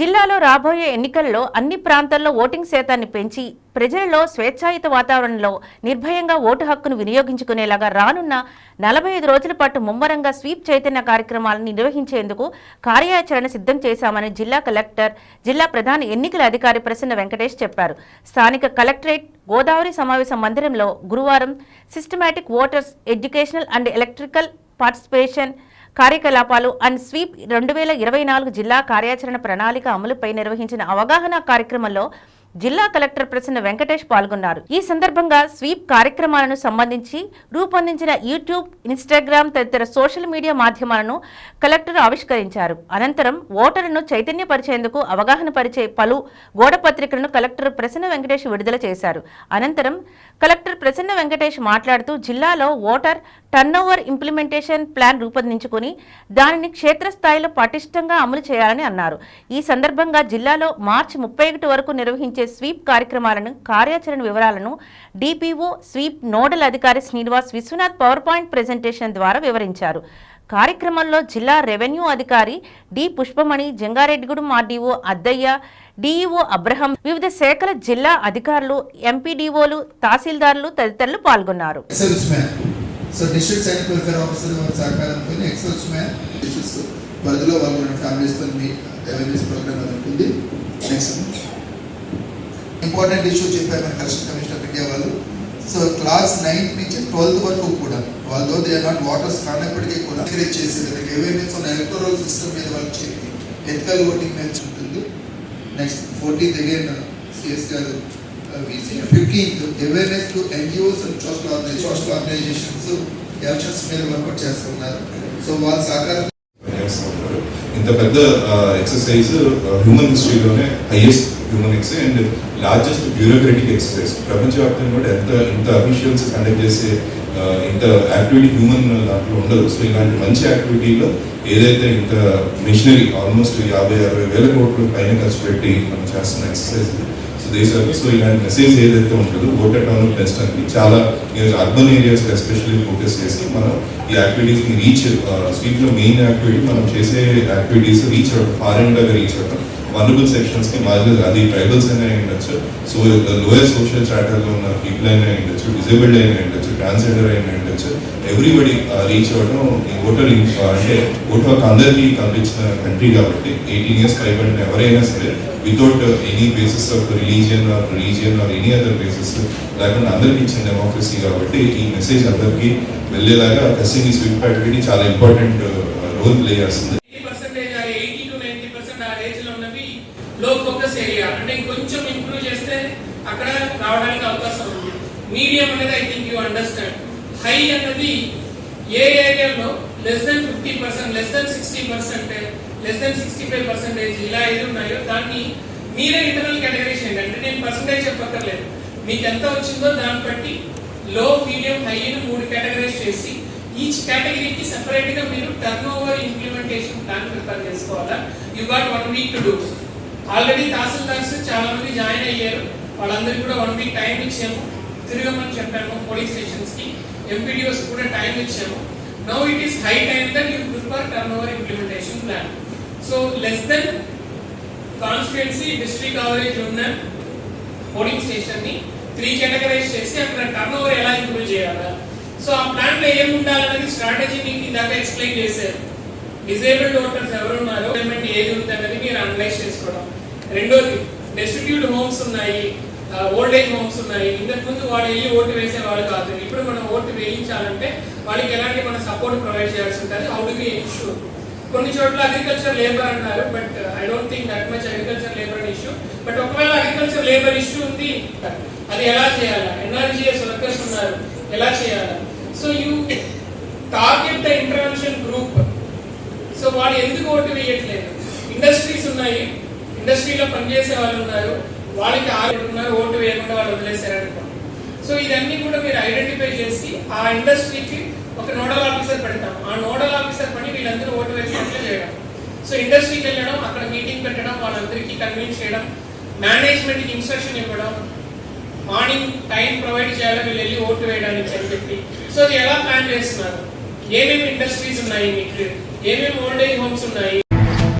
జిల్లాలో రాబోయే ఎన్నికల్లో అన్ని ప్రాంతాల్లో ఓటింగ్ శాతాన్ని పెంచి ప్రజలలో స్వేచ్ఛాయుత వాతావరణంలో నిర్భయంగా ఓటు హక్కును వినియోగించుకునేలాగా రానున్న నలభై ఐదు రోజుల పాటు ముమ్మరంగా స్వీప్ చైతన్య కార్యక్రమాలను నిర్వహించేందుకు కార్యాచరణ సిద్ధం చేశామని జిల్లా కలెక్టర్ జిల్లా ప్రధాన ఎన్నికల అధికారి ప్రసన్న వెంకటేష్ చెప్పారు. స్థానిక కలెక్టరేట్ గోదావరి సమావేశ మందిరంలో గురువారం systematic voters educational and electrical participation కార్యకలాపాలు అండ్ స్వీప్ రెండు వేల ఇరవై నాలుగు జిల్లా కార్యాచరణ ప్రణాళిక అమలుపై నిర్వహించిన అవగాహన కార్యక్రమంలో జిల్లా కలెక్టర్ ప్రసన్న వెంకటేష్ పాల్గొన్నారు. ఈ సందర్భంగా స్వీప్ కార్యక్రమాలను సంబంధించి రూపొందించిన యూట్యూబ్ ఇన్స్టాగ్రామ్ తదితర సోషల్ మీడియా మాధ్యమాలను కలెక్టర్ ఆవిష్కరించారు. అనంతరం ఓటర్లను చైతన్యపరిచేందుకు అవగాహన పరిచే పలు గోడపత్రికలను కలెక్టర్ ప్రసన్న వెంకటేష్ విడుదల చేశారు. అనంతరం కలెక్టర్ ప్రసన్న వెంకటేష్ మాట్లాడుతూ జిల్లాలో ఓటర్ టర్నోవర్ ఇంప్లిమెంటేషన్ ప్లాన్ రూపొందించుకుని దానిని క్షేత్రస్థాయిలో పటిష్టంగా అమలు చేయాలని అన్నారు. ఈ సందర్భంగా జిల్లాలో మార్చి ముప్పై ఒకటి వరకు నిర్వహించే స్వీప్ కార్యక్రమాలను కార్యాచరణ వివరాలను డిపిఓ స్వీప్ నోడల్ అధికారి Srinivas Vishwanath power point presentation ద్వారా వివరించారు. కార్యక్రమంలో జిల్లా రెవెన్యూ అధికారి D Pushpamani Jangareddygudem RDO Addayya DEO Abraham వివిధ శాఖల జిల్లా అధికారులు ఎంపీడీఓలు తహసీల్దారులు తదితరులు పాల్గొన్నారు. So district Sainik welfare officer వారి సహకారంతో ఎక్సెల్స్ మ్యాన్ డిస్ట్రిక్ట్స్ పరిధిలో వాళ్ళు ఫ్యామిలీస్ ఫ్యామిలీస్తో మీ అవేర్నెస్ ప్రోగ్రామ్ అని ఉంటుంది. నెక్స్ట్ ఇంపార్టెంట్ ఇష్యూ చెప్పారు మన కలెక్షన్ కమిషనర్ ఆఫ్ ఇండియా వాళ్ళు. సో క్లాస్ నైన్త్ నుంచి ట్వెల్త్ వరకు కూడా వాళ్ళతో దే ఆర్ నాట్ వాటర్స్ కానప్పటికీ కూడా ఎంకరేజ్ చేసే విధంగా అవేర్నెస్ ఉన్న ఎలక్ట్రల్ సిస్టమ్ మీద వాళ్ళకి చెప్పి ఎథికల్ ఓటింగ్ మీద ఉంటుంది. నెక్స్ట్ ఫోర్టీన్త్ అగైన్ సిఎస్ గారు fifteenth awareness to NGOs and social organisation social organisations elections మీద వర్కౌట్ చేస్తున్నారు సో వాళ్ళ సహకారం ఇంత పెద్ద exercise human హిస్టరీలోనే highest human excise and largest bureaucratic exercise ప్రపంచవ్యాప్తంగా కూడా ఎంత ఇంత అఫీషియల్స్ కండక్ట్ చేసే ఇంత యాక్టివిటీ హ్యూమన్ దాంట్లో ఉండదు. సో ఇలాంటి మంచి యాక్టివిటీలో ఏదైతే ఇంత మిషనరీ ఆల్మోస్ట్ యాభై అరవై వేల కోట్ల పైన ఖర్చు పెట్టి మనం చేస్తున్న ఎక్సర్సైజ్ దేశానికి. సో ఇలాంటి మెసేజ్ ఏదైతే ఉంటుందో ఓటర్ టర్న్ పెంచడానికి చాలా అర్బన్ ఏరియాస్ ఎస్పెషల్లీ ఫోకస్ చేసి మనం ఈ యాక్టివిటీస్ని రీచ్ స్వీట్లో మెయిన్ యాక్టివిటీ మనం చేసే యాక్టివిటీస్ రీచ్ అవ్వడం ఫారెన్ దాకా రీచ్ అవ్వడం వనరబుల్ సెక్షన్స్కి మార్జిన్ అది ట్రైబల్స్ అయినా ఉండొచ్చు సో లోయర్ సోషల్ స్టాటస్ ఉన్న పీపుల్ అయినా ఉండొచ్చు డిజేబుల్డ్ అయినా ఉండొచ్చు ట్రాన్స్జెండర్ అయినా ఉండొచ్చు ఎవ్రీబడి రీచ్ అవ్వడం ఓటర్ అంటే ఓటర్ హక్కు అందరికీ కనిపించిన కంట్రీ కాబట్టి ఎయిటీన్ ఇయర్స్ పైబడిన ఎవరైనా సరే without any basis of religion or religion or any other basis లేకుండా అందరికీ ఇచ్చిన డెమోక్రసీ కాబట్టి ఈ మెసేజ్ అందరికీ వెళ్ళేలాగా కసింగ్ స్వీప్ యాక్టివిటీ చాలా ఇంపార్టెంట్ రోల్ ప్లే చేస్తుంది ఎయిటీ పర్సెంటేజ్ ఆ ఎయిటీ టు నైన్టీ పర్సెంట్ ఆ రేంజ్లో ఉన్నవి లో చేయాలి. అంటే ఇంకొంచెం ఇంప్రూవ్ చేస్తే అక్కడ రావడానికి అవకాశం ఉంది. మీడియం అనేది I think you understand high అన్నది ఏ ఏరియాలో less than fifty percent less than sixty percent less than sixty five percentage ఇలా ఏది ఉన్నాయో దాన్ని మీరే ఇంటర్నల్ కేటగిరీస్ చేయండి. అంటే నేను పర్సంటేజ్ చెప్పక్కర్లేదు. మీకు ఎంత వచ్చిందో దాన్ని బట్టి లో మీడియం హై అని మూడు కేటగిరీస్ చేసి ఈచ్ కేటగిరీకి సెపరేట్గా మీరు turn over implementation plan prepare చేసుకోవాలా? You got one week to do already tahsildars చాలా మంది జాయిన్ అయ్యారు. వాళ్ళందరికీ కూడా వన్ వీక్ టైం ఇచ్చాము. తిరగమని చెప్పాము పోలీస్ స్టేషన్స్కి. ఎంపీడీఓస్ కూడా టైం ఇచ్చాము. Now it is high time that you prepare turn over implementation plan so less than constituency district coverage ఉన్న పోలింగ్ స్టేషన్ని త్రీ కేటగరైజ్ చేసి అక్కడ టర్న్ ఓవర్ ఎలా ఇంప్రూవ్ చేయాలా? సో ఆ ప్లాన్లో ఏం ఉండాలనేది స్ట్రాటజీ మీకు ఇందాక ఎక్స్ప్లెయిన్ చేశారు. డిజేబుల్డ్ ఓటర్స్ ఎవరు ఉన్నారో ఏది ఉందన్నది మీరు అనలైజ్ చేసుకోవడం. రెండోది డెస్టిట్యూట్ హోమ్స్ ఉన్నాయి ఓల్డ్ ఏజ్ హోమ్స్ ఉన్నాయి. ఇంతకు ముందు వాడు వెళ్ళి ఓటు వేసేవాళ్ళు కాదు. ఇప్పుడు మనం ఓటు వేయించాలంటే వాళ్ళకి ఎలాంటి మన సపోర్ట్ ప్రొవైడ్ చేయాల్సి ఉంటుంది? హౌ డు ఇష్యూ కొన్ని చోట్ల అగ్రికల్చర్ లేబర్ అన్నారు but I don't think that much agriculture labour issue but ఒకవేళ అగ్రికల్చర్ లేబర్ ఇష్యూ ఉంది అది ఎలా చేయాలా? ఎన్ఆర్జీఎస్ వర్కర్స్ ఉన్నారు ఎలా చేయాలా? So you target the intervention group so వాళ్ళు ఎందుకు ఓటు వేయట్లేదు? ఇండస్ట్రీస్ ఉన్నాయి ఇండస్ట్రీలో పనిచేసే వాళ్ళు ఉన్నారు వాళ్ళకి ఆరు ఉన్నారు ఓటు వేయకుండా వాళ్ళు వదిలేశారనుకోండి సో ఇదన్నీ కూడా మీరు ఐడెంటిఫై చేసి ఆ ఇండస్ట్రీకి ఒక నోడల్ ఆఫీసర్ పెడతాం. ఆ నోడల్ ఆఫీసర్ పని వీళ్ళందరూ ఓటు వేసినట్లే చేయడం. సో ఇండస్ట్రీకి వెళ్ళడం అక్కడ మీటింగ్ పెట్టడం వాళ్ళందరికీ కన్విన్స్ చేయడం మేనేజ్మెంట్కి ఇన్స్ట్రక్షన్ ఇవ్వడం మార్నింగ్ టైం ప్రొవైడ్ చేయాలి వీళ్ళు వెళ్ళి ఓటు వేయడానికి అని చెప్పి. సో అది ఎలా ప్లాన్ చేస్తున్నారు? ఏమేమి ఇండస్ట్రీస్ ఉన్నాయి మీకు? ఏమేమి ఓల్డ్ ఏజ్ హోమ్స్ ఉన్నాయి?